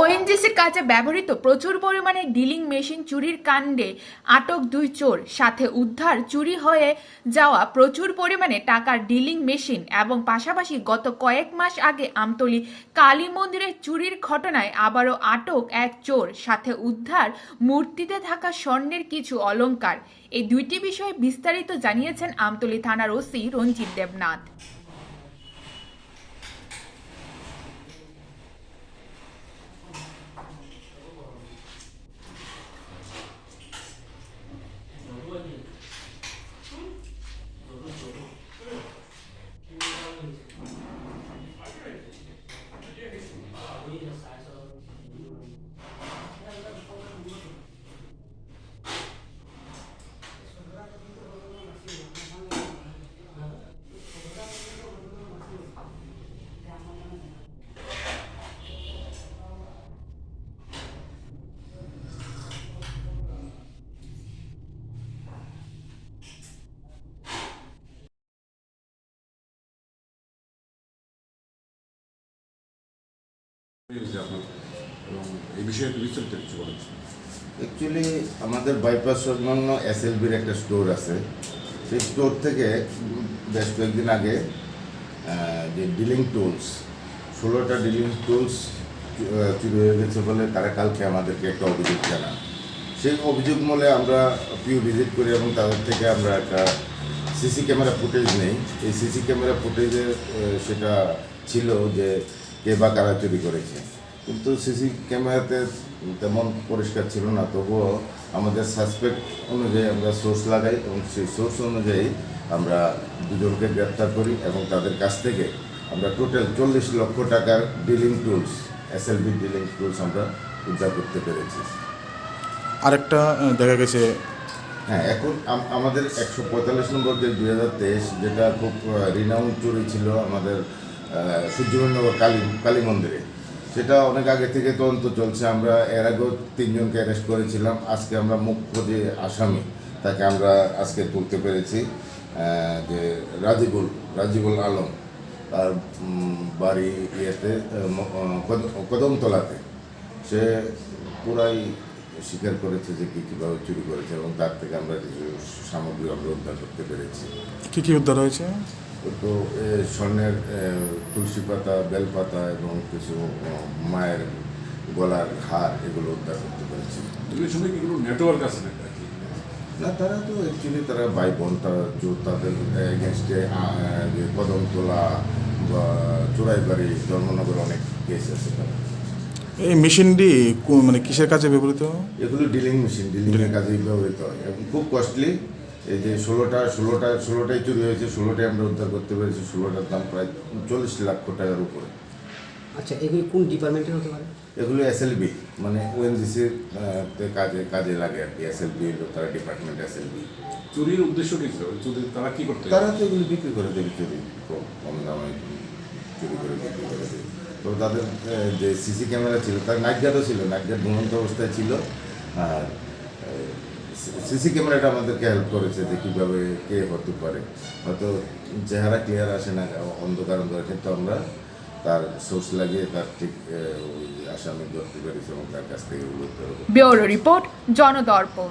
ওএনজিসির কাজে ব্যবহৃত প্রচুর পরিমাণে ডিলিং মেশিন চুরির কাণ্ডে আটক দুই চোর। সাথে উদ্ধার চুরি হয়ে যাওয়া প্রচুর পরিমাণে টাকার ডিলিং মেশিন এবং পাশাপাশি গত কয়েক মাস আগে আমতলি কালী মন্দিরের চুরির ঘটনায় আবারও আটক এক চোর। সাথে উদ্ধার মূর্তিতে থাকা স্বর্ণের কিছু অলংকার। এই দুইটি বিষয়ে বিস্তারিত জানিয়েছেন আমতলি থানার ওসি রঞ্জিত দেবনাথ। এবং বিষয়ে অ্যাকচুয়ালি আমাদের বাইপাস সংলগ্ন এসএলবির একটা স্টোর আছে। সেই স্টোর থেকে বেশ কয়েকদিন আগে যে ডিলিং টুলস ষোলোটা ডিলিং টুলস চুরি হয়ে গেছে বলে তারা কালকে আমাদেরকে একটা অভিযোগ জানান সেই অভিযোগ মূলে আমরা পিউ ভিজিট করি এবং তাদের থেকে আমরা একটা সিসি ক্যামেরা ফুটেজ নেই। এই সিসি ক্যামেরা ফুটেজে সেটা ছিল যে কে বা কারা চুরি করেছে। কিন্তু সিসি ক্যামেরাতে তেমন পরিষ্কার ছিল না তবুও আমাদের সাসপেক্ট অনুযায়ী আমরা সোর্স লাগাই এবং সেই সোর্স অনুযায়ী আমরা দুজনকে গ্রেপ্তার করি এবং তাদের কাছ থেকে আমরা টোটাল চল্লিশ লক্ষ টাকার drilling tools SLB drilling tools আমরা উদ্ধার করতে পেরেছি। আরেকটা দেখা গেছে। হ্যাঁ এখন আমাদের একশো পঁয়তাল্লিশ নম্বর যে দুই হাজার তেইশ যেটা খুব রিনাউন্ড চুরি ছিল আমাদের সূর্যমন্ডনগর কালী কালী মন্দিরে। সেটা অনেক আগে থেকে তদন্ত চলছে। আমরা এর আগেও তিনজনকে অ্যারেস্ট করেছিলাম। আজকে আমরা মুখ্য যে আসামি, তাকে আমরা আজকে তুলতে পেরেছি যে রাজিবুল রাজিবুল আলম। তার বাড়ি ইয়েতে কদমতলাতে। সে পুরাই স্বীকার করেছে যে কী, কীভাবে চুরি করেছে এবং তার থেকে আমরা কিছু সামগ্রী আমরা উদ্ধার করতে পেরেছি। কি কি উদ্ধার হয়েছে? তো এ, স্বর্ণের তুলসী পাতা বেলপাতা এবং কিছু মায়ের গলার হার এগুলো উদ্ধার করতে পেরেছি। এগুলোর সঙ্গে কি কোনো নেটওয়ার্ক আছে না তারা তো অ্যাকচুয়ালি তারা ভাই বোন তারা তাদের এগেনস্টে যে কদমতলা বা চোরাইবাড়ি জন্মনগর অনেক কেস আছে তারা এই মেশিনটি মানে কিসের কাজে ব্যবহৃত? এগুলো ডিলিং মেশিন ডিলিংয়ের কাজেই ব্যবহৃত হয়। এবং খুব কস্টলি এই যে ষোলোটা ষোলোটা ষোলোটাই চুরি হয়েছে ষোলোটাই আমরা উদ্ধার করতে পেরেছি ষোলোটার দাম প্রায় চল্লিশ লক্ষ টাকার উপরে। আচ্ছা এগুলি কোন ডিপার্টমেন্টের হতে পারে? এগুলো এসএলবি মানে ওএনজিসির কাজে কাজে লাগে আর কি এসএলবি তারা ডিপার্টমেন্ট এসএলবি চুরির উদ্দেশ্য কি ছিল? চুরি তারা কি করতে? তারা তো এগুলো বিক্রি করে দেবে চুরি কম কম দামে চুরি করে বিক্রি করে দেবে। তো তাদের যে সিসি ক্যামেরা ছিল তার নাইট গার্ডও ছিল নাইট গার্ড ঘুমন্ত অবস্থায় ছিল আর সিসি ক্যামেরাটা আমাদেরকে হেল্প করেছে যে কীভাবে কে হতে পারে। হয়তো চেহারা ক্লিয়ার আসে না, অন্ধকার অন্ধকার, কিন্তু আমরা তার সোর্স লাগিয়ে তার ঠিক আসামি ধরতে পেরেছি এবং তার কাছ থেকে ব্যুরো রিপোর্ট, জনদর্পণ।